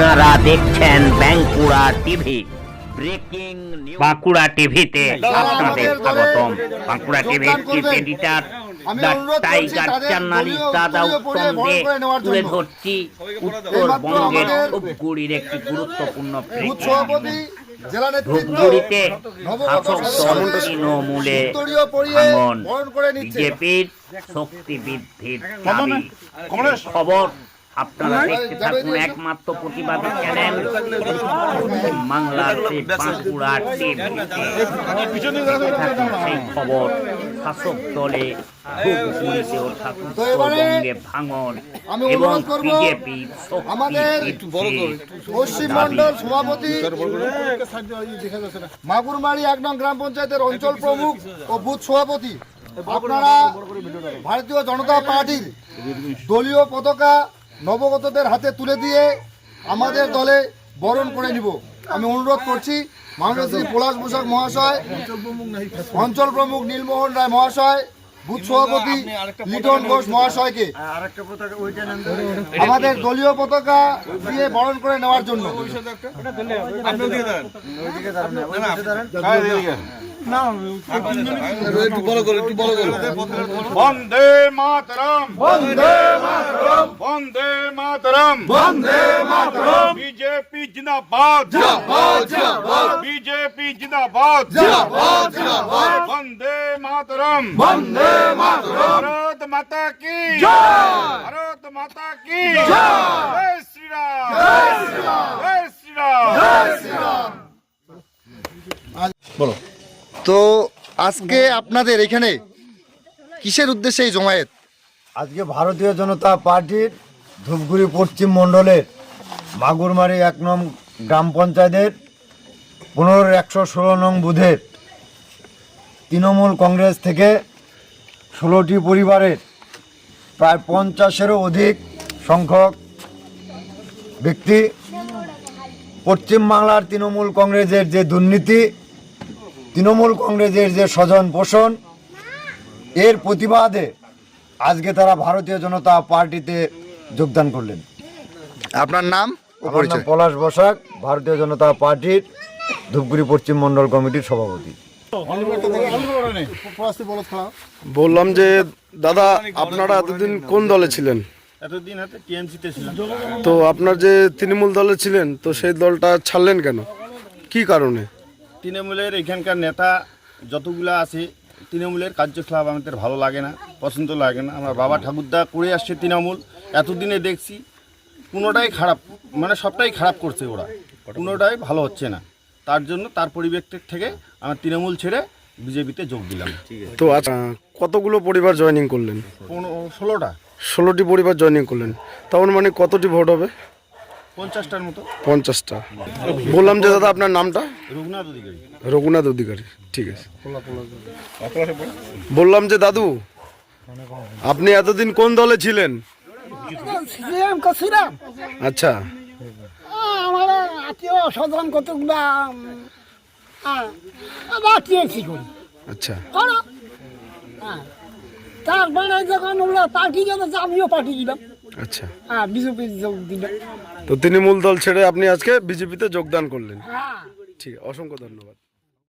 আপনারা দেখছেন Bankura TV. Breaking Bankura টিভিতে আপনাদের স্বাগতম। বাঁকুড়া টিভির চিফ এডিটর টাইগার জার্নালিস্ট দাদা উত্তম দে তুলে ধরছি উত্তরবঙ্গের ধূপগুড়ির একটি গুরুত্বপূর্ণ ধূপগুড়িতে শাসক দল তৃণমূলে বিজেপির শক্তি বৃদ্ধির খবর আপনারা দেখতে থাকুন একমাত্র প্রতিবাদী চ্যানেল বাংলার সেই বাঁকুড়া টিভিতে থাকুন সেই খবর শাসক দলে ভাঙন এবং বিজেপি সভাপতি মাগুরমারি এক নং গ্রাম পঞ্চায়েতের অঞ্চল প্রমুখ ও বুথ সভাপতি। আপনারা ভারতীয় জনতা পার্টির দলীয় পতাকা নবগতদের হাতে তুলে দিয়ে আমাদের দলে বরণ করে নিব। আমি অনুরোধ করছি মাননীয় শ্রী পলাশ বসাক মহাশয় অঞ্চল প্রমুখ নীলমোহন রায় মহাশয় বুথ সভাপতি লিটন ঘোষ মহাশয়কে। আমাদের দলীয় পতাকা দিয়ে বরণ করে নেওয়ার জন্য। বন্দে মাতরম বন্দে মাতরম বন্দে মাতরম বন্দে মাতরম বিজেপি জিন্দাবাদ জিন্দাবাদ জিন্দাবাদ বিজেপি জিন্দাবাদ জিন্দাবাদ জিন্দাবাদ বন্দে মাতরম বন্দে মাতরম ভারত মাতা কি জয় ভারত মাতা কি জয় জয় শ্রী রাম জয় শ্রী রাম জয় শ্রী রাম জয় শ্রী রাম তো আজকে আপনাদের এখানে কিসের উদ্দেশ্যে এই জমায়েত? আজকে ভারতীয় জনতা পার্টির ধূপগুড়ি পশ্চিম মণ্ডলের মাগুরমারি এক নং গ্রাম পঞ্চায়েতের পনেরো একশো ষোলো নং বুধের তৃণমূল কংগ্রেস থেকে ষোলোটি পরিবারের প্রায় পঞ্চাশেরও অধিক সংখ্যক ব্যক্তি পশ্চিমবাংলার তৃণমূল কংগ্রেসের যে দুর্নীতি তৃণমূল কংগ্রেসের যে স্বজন পোষণ এর প্রতিবাদে আজকে তারা ভারতীয় জনতা পার্টিতে যোগদান করলেন। আপনার নাম ও আমার নাম পলাশ বসাক ভারতীয় জনতা পার্টির ধূপগুড়ি পশ্চিম মণ্ডল কমিটির সভাপতি। বললাম যে দাদা আপনারা এতদিন কোন দলে ছিলেন? তো আপনার যে তৃণমূল দলে ছিলেন তো সেই দলটা ছাড়লেন কেন? কি কারণে? তৃণমূলের এখানকার নেতা যতগুলো আছে তৃণমূলের কার্যকলাপ আমাদের ভালো লাগে না পছন্দ লাগে না। আমার বাবা ঠাকুরদা করে আসছে তৃণমূল এতদিনে দেখছি কোনোটাই খারাপ মানে সবটাই খারাপ করছে ওরা কোনোটাই ভালো হচ্ছে না। তার জন্য তার পরিপ্রেক্ষিত থেকে আমার তৃণমূল ছেড়ে বিজেপিতে যোগ দিলাম। তো আচ্ছা কতগুলো পরিবার জয়েনিং করলেন? ষোলোটা। ষোলোটি পরিবার জয়েনিং করলেন। তখন মানে কতটি ভোট হবে? পঞ্চাশটার মতো। পঞ্চাশটা। বললাম যে দাদা আপনার নামটা? রঘুনাথ অধিকারী। রঘুনাথ অধিকারী ঠিক আছে। বললাম যে দাদু আপনি এতদিন কোন দলে ছিলেন? আচ্ছা। আমার আত্মীয় স্বজন কতগুলা আবার টিএসি আচ্ছা। হ্যাঁ তারপরে যখন ওরা পার্টি গেল আমিও পার্টি দিলাম। আচ্ছা। হ্যাঁ বিজেপি যোগ দিলাম। তো তৃণমূল দল ছেড়ে আপনি আজকে বিজেপিতে যোগদান করলেন। হ্যাঁ। ঠিক অসংখ্য ধন্যবাদ।